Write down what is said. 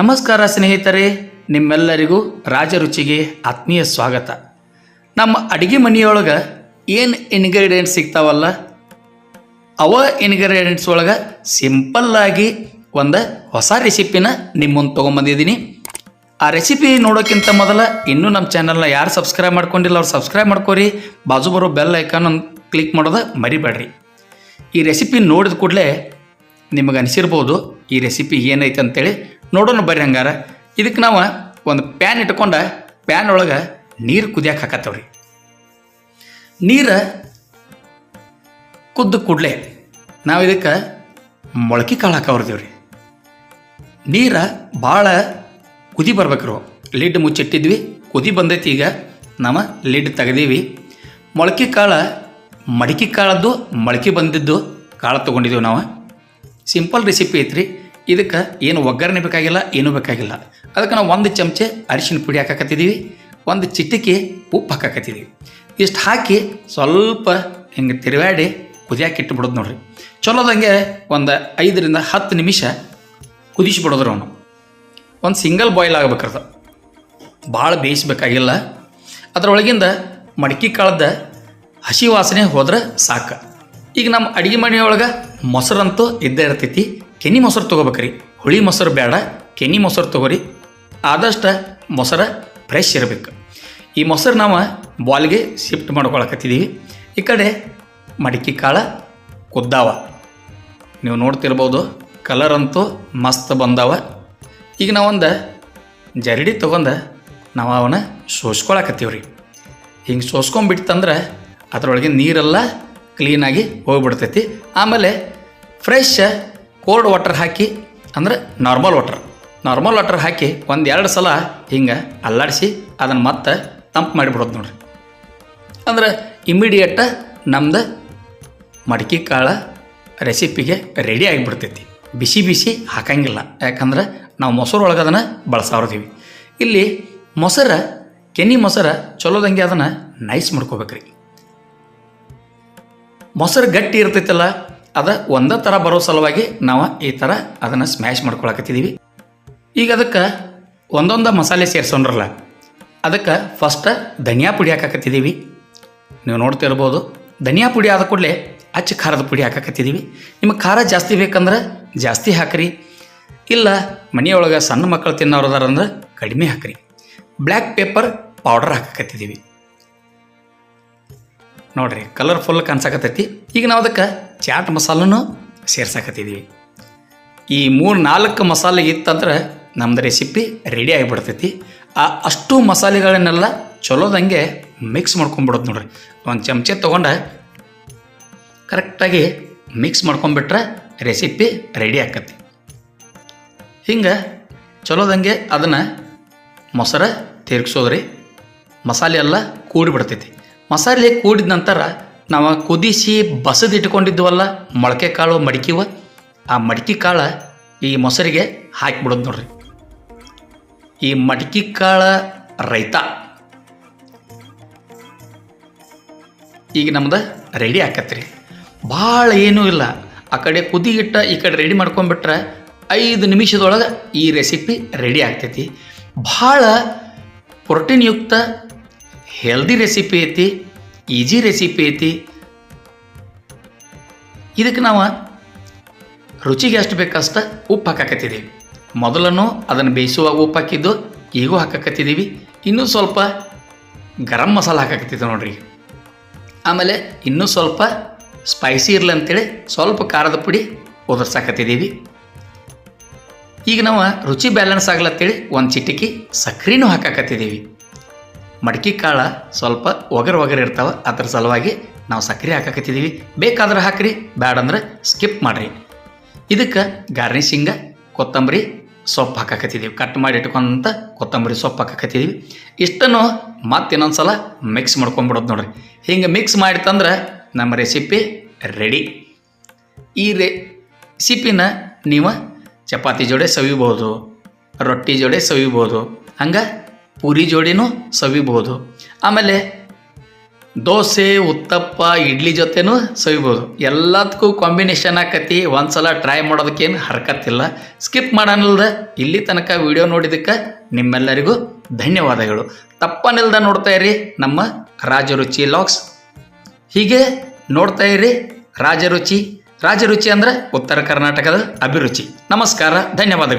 ನಮಸ್ಕಾರ ಸ್ನೇಹಿತರೆ, ನಿಮ್ಮೆಲ್ಲರಿಗೂ ರಾಜರುಚಿಗೆ ಆತ್ಮೀಯ ಸ್ವಾಗತ. ನಮ್ಮ ಅಡುಗೆ ಮನೆಯೊಳಗೆ ಏನು ಇನ್ಗ್ರೀಡಿಯೆಂಟ್ಸ್ ಸಿಗ್ತಾವಲ್ಲ? ಅವ ಇನ್ಗ್ರೀಡಿಯೆಂಟ್ಸ್ ಒಳಗೆ ಸಿಂಪಲ್ಲಾಗಿ ಒಂದು ಹೊಸ ರೆಸಿಪಿನ ನಿಮ್ಮ ಮುಂದೆ ತೊಗೊಂಬಂದಿದ್ದೀನಿ. ಆ ರೆಸಿಪಿ ನೋಡೋಕ್ಕಿಂತ ಮೊದಲ ಇನ್ನೂ ನಮ್ಮ ಚಾನಲ್ನ ಯಾರು ಸಬ್ಸ್ಕ್ರೈಬ್ ಮಾಡ್ಕೊಂಡಿಲ್ಲ ಅವ್ರು ಸಬ್ಸ್ಕ್ರೈಬ್ ಮಾಡ್ಕೊರಿ. ಬಾಜು ಬರೋ ಬೆಲ್ ಐಕಾನ್ ಕ್ಲಿಕ್ ಮಾಡೋದು ಮರಿಬೇಡ್ರಿ. ಈ ರೆಸಿಪಿ ನೋಡಿದ ಕೂಡಲೇ ನಿಮಗೆ ಅನಿಸಿರ್ಬೋದು ಈ ರೆಸಿಪಿ ಏನೈತೆ ಅಂತೇಳಿ ನೋಡೋಣ ಬರ್ರಿ ಹಂಗಾರ. ಇದಕ್ಕೆ ನಾವು ಒಂದು ಪ್ಯಾನ್ ಇಟ್ಕೊಂಡು ಪ್ಯಾನ್ ಒಳಗೆ ನೀರು ಕುದಿಯಕ್ಕೆ ಹಾಕತ್ತವ್ರಿ. ನೀರು ಕುದ್ದ ಕೂಡಲೇ ನಾವು ಇದಕ್ಕೆ ಮೊಳಕೆ ಕಾಳು ಹಾಕವ್ರದೇವ್ರಿ ನೀರು ಭಾಳ ಕುದಿ ಬರ್ಬೇಕ್ರು. ಲಿಡ್ ಮುಚ್ಚಿಟ್ಟಿದ್ವಿ, ಕುದಿ ಬಂದೈತಿ ಈಗ. ನಾವು ಲಿಡ್ ತೆಗ್ದೀವಿ. ಮೊಳಕೆ ಕಾಳು ಮಡಿಕೆ ಕಾಳದ್ದು, ಮೊಳಕೆ ಬಂದಿದ್ದು ಕಾಳು ತೊಗೊಂಡಿದ್ದೀವಿ ನಾವು. ಸಿಂಪಲ್ ರೆಸಿಪಿ ಐತ್ರಿ. ಇದಕ್ಕೆ ಏನು ಒಗ್ಗರಣೆ ಬೇಕಾಗಿಲ್ಲ, ಏನೂ ಬೇಕಾಗಿಲ್ಲ. ಅದಕ್ಕೆ ನಾವು ಒಂದು ಚಮಚೆ ಅರಿಶಿನ ಪುಡಿ ಹಾಕಕತ್ತಿದ್ದೀವಿ ಒಂದು ಚಿಟಿಕೆ ಉಪ್ಪು ಹಾಕಕತ್ತಿದ್ದೀವಿ ಇಷ್ಟು ಹಾಕಿ ಸ್ವಲ್ಪ ಹಿಂಗೆ ತಿರುವಾಡಿ ಕುದಿಯಾಕಿಟ್ಟು ಬಿಡೋದು ನೋಡ್ರಿ. ಚಲೋದಂಗೆ ಒಂದು ಐದರಿಂದ ಹತ್ತು ನಿಮಿಷ ಕುದಿಸ್ಬಿಡೋದ್ರಿ ಅವನು. ಒಂದು ಸಿಂಗಲ್ ಬಾಯ್ಲ್ ಆಗ್ಬೇಕದು ಭಾಳ ಬೇಯಿಸ್ಬೇಕಾಗಿಲ್ಲ. ಅದರೊಳಗಿಂದ ಮಡಿಕೆ ಕಾಳದ ಹಸಿ ವಾಸನೆ ಹೋದ್ರೆ ಸಾಕು. ಈಗ ನಮ್ಮ ಅಡುಗೆ ಮನೆಯೊಳಗೆ ಮೊಸರಂತೂ ಇದ್ದೇ ಇರ್ತೈತಿ. ಕೆನಿ ಮೊಸರು ತೊಗೋಬೇಕ್ರಿ. ಹುಳಿ ಮೊಸರು ಬೇಡ ಕೆನಿ ಮೊಸರು ತೊಗೋರಿ. ಆದಷ್ಟು ಮೊಸರು ಫ್ರೆಶ್ ಇರಬೇಕು. ಈ ಮೊಸರು ನಾವು ಬಾಲ್ಗೆ ಶಿಫ್ಟ್ ಮಾಡ್ಕೊಳಕತ್ತಿದ್ದೀವಿ ಈ ಕಡೆ ಮಡಿಕೆ ಕಾಳು ಕುದ್ದಾವ. ನೀವು ನೋಡ್ತಿರ್ಬೋದು ಕಲರ್ ಅಂತೂ ಮಸ್ತ್ ಬಂದಾವ. ಈಗ ನಾವೊಂದು ಜರಡಿ ತೊಗೊಂಡು ನಾವು ಅವನ್ನ ಸೋಸ್ಕೊಳಕತ್ತೀವಿ ರೀ ಹಿಂಗೆ ಸೋಸ್ಕೊಂಬಿಡ್ತಂದ್ರೆ ಅದರೊಳಗೆ ನೀರೆಲ್ಲ ಕ್ಲೀನಾಗಿ ಹೋಗ್ಬಿಡ್ತೈತಿ. ಆಮೇಲೆ ಫ್ರೆಶ್ ಕೋಲ್ಡ್ ವಾಟರ್ ಹಾಕಿ, ಅಂದ್ರೆ ನಾರ್ಮಲ್ ವಾಟರ್. ನಾರ್ಮಲ್ ವಾಟರ್ ಹಾಕಿ ಒಂದು ಎರಡು ಸಲ ಹಿಂಗೆ ಅಲ್ಲಾಡಿಸಿ ಅದನ್ನು ಮತ್ತೆ ತಂಪು ಮಾಡಿಬಿಡೋದು ನೋಡ್ರಿ. ಅಂದ್ರೆ ಇಮ್ಮಿಡಿಯೇಟ ನಮ್ದು ಮಡಿಕೆ ಕಾಳು ರೆಸಿಪಿಗೆ ರೆಡಿ ಆಗಿಬಿಡ್ತೈತಿ. ಬಿಸಿ ಬಿಸಿ ಹಾಕಂಗಿಲ್ಲ. ಯಾಕಂದ್ರೆ ನಾವು ಮೊಸರು ಒಳಗೆ ಅದನ್ನು ಬಳಸಾವ್ರದೀವಿ ಇಲ್ಲಿ ಮೊಸರ, ಕೆನಿ ಮೊಸರ ಚಲೋದಂಗೆ ಅದನ್ನು ನೈಸ್ ಮಾಡ್ಕೋಬೇಕ್ರಿ. ಮೊಸರು ಗಟ್ಟಿ ಇರ್ತೈತಲ್ಲ ಅದ ಒಂದೇ ಥರ ಬರೋ ಸಲುವಾಗಿ ನಾವು ಈ ಥರ ಅದನ್ನು ಸ್ಮ್ಯಾಶ್ ಮಾಡ್ಕೊಳಕತ್ತಿದ್ದೀವಿ ಈಗ ಅದಕ್ಕೆ ಒಂದೊಂದು ಮಸಾಲೆ ಸೇರಿಸೋಣ್ರಲ್ಲ ಅದಕ್ಕೆ ಫಸ್ಟ್ ಧನಿಯಾ ಪುಡಿ ಹಾಕಕತ್ತಿದ್ದೀವಿ ನೀವು ನೋಡ್ತಿರ್ಬೋದು, ಧನಿಯಾ ಪುಡಿ ಆದ ಕೂಡಲೇ ಅಚ್ಚ ಖಾರದ ಪುಡಿ ಹಾಕಕತ್ತಿದ್ದೀವಿ ನಿಮಗೆ ಖಾರ ಜಾಸ್ತಿ ಬೇಕಂದ್ರೆ ಜಾಸ್ತಿ ಹಾಕ್ರಿ. ಇಲ್ಲ ಮನೆಯೊಳಗೆ ಸಣ್ಣ ಮಕ್ಕಳು ತಿನ್ನೋರದಾರಂದ್ರೆ ಕಡಿಮೆ ಹಾಕ್ರಿ. ಬ್ಲ್ಯಾಕ್ ಪೇಪರ್ ಪೌಡರ್ ಹಾಕಕತ್ತಿದ್ದೀವಿ ನೋಡ್ರಿ ಕಲರ್ಫುಲ್ ಕಾಣಿಸಕತ್ತೈತಿ. ಈಗ ನಾವು ಅದಕ್ಕೆ ಚಾಟ್ ಮಸಾಲನೂ ಸೇರ್ಸಕತ್ತಿದ್ದೀವಿ ಈ ಮೂರು ನಾಲ್ಕು ಮಸಾಲೆ ಇತ್ತಂದ್ರೆ ನಮ್ದು ರೆಸಿಪಿ ರೆಡಿ ಆಗಿಬಿಡ್ತೈತಿ. ಆ ಅಷ್ಟು ಮಸಾಲೆಗಳನ್ನೆಲ್ಲ ಚಲೋದಂಗೆ ಮಿಕ್ಸ್ ಮಾಡ್ಕೊಂಬಿಡೋದು ನೋಡ್ರಿ. ಒಂದು ಚಮಚೆ ತೊಗೊಂಡು ಕರೆಕ್ಟಾಗಿ ಮಿಕ್ಸ್ ಮಾಡ್ಕೊಂಬಿಟ್ರೆ ರೆಸಿಪಿ ರೆಡಿ ಆಕತಿ ಹಿಂಗೆ ಚಲೋದಂಗೆ ಅದನ್ನು ಮೊಸರು ತಿರುಗಿಸೋದ್ರಿ. ಮಸಾಲೆ ಎಲ್ಲ ಕೂಡಿಬಿಡ್ತೈತಿ. ಮಸಾಲೆ ಕೂಡಿದ ನಂತರ ನಾವು ಕುದಿಸಿ ಬಸದಿಟ್ಕೊಂಡಿದ್ವಲ್ಲ ಮೊಳಕೆ ಕಾಳು ಮಡಿಕಿವ, ಆ ಮಡಿಕೆ ಕಾಳು ಈ ಮೊಸರಿಗೆ ಹಾಕಿಬಿಡೋದು ನೋಡ್ರಿ. ಈ ಮಡಿಕೆ ಕಾಳ ರೈತ. ಈಗ ನಮ್ದು ರೆಡಿ ಆಕತ್ರಿ. ಭಾಳ ಏನೂ ಇಲ್ಲ. ಆ ಕಡೆ ಇಟ್ಟ ಈ ಕಡೆ ರೆಡಿ ಮಾಡ್ಕೊಂಡ್ಬಿಟ್ರೆ ಐದು ನಿಮಿಷದೊಳಗೆ ಈ ರೆಸಿಪಿ ರೆಡಿ ಆಗ್ತೈತಿ. ಭಾಳ ಪ್ರೋಟೀನ್ ಯುಕ್ತ ಹೆಲ್ದಿ ರೆಸಿಪಿ ಐತಿ. ಈಜಿ ರೆಸಿಪಿ ಐತಿ. ಇದಕ್ಕೆ ನಾವು ರುಚಿಗೆ ಎಷ್ಟು ಬೇಕಷ್ಟ ಉಪ್ಪು ಹಾಕಾಕತ್ತಿದ್ದೀವಿ ಮೊದಲನ್ನು ಅದನ್ನು ಬೇಯಿಸುವಾಗ ಉಪ್ಪು ಹಾಕಿದ್ದು ಈಗೂ ಹಾಕಾಕತ್ತಿದ್ದೀವಿ ಇನ್ನೂ ಸ್ವಲ್ಪ ಗರಂ ಮಸಾಲ ಹಾಕಾಕತ್ತಿದ್ದೀವಿ ನೋಡ್ರಿ. ಆಮೇಲೆ ಇನ್ನೂ ಸ್ವಲ್ಪ ಸ್ಪೈಸಿ ಇರಲಿ ಅಂತೇಳಿ ಸ್ವಲ್ಪ ಖಾರದ ಪುಡಿ ಉದುರ್ಸಾಕತ್ತಿದ್ದೀವಿ ಈಗ ನಾವು ರುಚಿ ಬ್ಯಾಲೆನ್ಸ್ ಆಗ್ಲತ್ತೇಳಿ ಒಂದು ಚಿಟಿಕಿ ಸಕ್ರೆನೂ ಹಾಕಾಕತ್ತಿದ್ದೀವಿ ಮಡಿಕೆ ಕಾಳು ಸ್ವಲ್ಪ ಒಗರು ಒಗರು ಇರ್ತಾವೆ, ಅದ್ರ ಸಲುವಾಗಿ ನಾವು ಸಕ್ಕರೆ ಹಾಕಾಕತ್ತಿದ್ದೀವಿ ಬೇಕಾದ್ರೆ ಹಾಕ್ರಿ, ಬ್ಯಾಡಂದ್ರೆ ಸ್ಕಿಪ್ ಮಾಡಿರಿ. ಇದಕ್ಕೆ ಗಾರ್ನಿಶಿಂಗ ಕೊತ್ತಂಬರಿ ಸೊಪ್ಪು ಹಾಕಾಕತ್ತಿದ್ದೀವಿ ಕಟ್ ಮಾಡಿ ಇಟ್ಕೊಂತ ಕೊತ್ತಂಬರಿ ಸೊಪ್ಪು ಹಾಕಾಕತ್ತಿದ್ದೀವಿ ಇಷ್ಟನ್ನು ಮತ್ತೆ ಇನ್ನೊಂದು ಸಲ ಮಿಕ್ಸ್ ಮಾಡ್ಕೊಂಬಿಡೋದು ನೋಡ್ರಿ. ಹಿಂಗೆ ಮಿಕ್ಸ್ ಮಾಡಿತಂದ್ರೆ ನಮ್ಮ ರೆಸಿಪಿ ರೆಡಿ ಈ ರೆಸಿಪಿನ ನೀವು ಚಪಾತಿ ಜೋಡೆ ಸವಿಬೋದು, ರೊಟ್ಟಿ ಜೋಡೆ ಸವಿಬೋದು. ಹಂಗೆ ಪೂರಿ ಜೋಡಿನೂ ಸವಿಬೋದು ಆಮೇಲೆ ದೋಸೆ, ಉತ್ತಪ್ಪ, ಇಡ್ಲಿ ಜೊತೆನೂ ಸವಿಬೋದು ಎಲ್ಲದಕ್ಕೂ ಕಾಂಬಿನೇಷನ್ ಆಕತಿ, ಒಂದ್ಸಲ ಟ್ರೈ ಮಾಡೋದಕ್ಕೇನು ಹರ್ಕತ್ತಿಲ್ಲ. ಸ್ಕಿಪ್ ಮಾಡೋಣಲ್ದ ಇಲ್ಲಿ ತನಕ ವಿಡಿಯೋ ನೋಡಿದ್ದಕ್ಕೆ ನಿಮ್ಮೆಲ್ಲರಿಗೂ ಧನ್ಯವಾದಗಳು. ತಪ್ಪನಿಲ್ದ ನೋಡ್ತಾ ಇರಿ ನಮ್ಮ ರಾಜರುಚಿ ಲಾಕ್ಸ್ ಹೀಗೆ ನೋಡ್ತಾ ಇರಿ ರಾಜರುಚಿ. ರಾಜರುಚಿ ಅಂದರೆ ಉತ್ತರ ಕರ್ನಾಟಕದ ಅಭಿರುಚಿ. ನಮಸ್ಕಾರ, ಧನ್ಯವಾದಗಳು.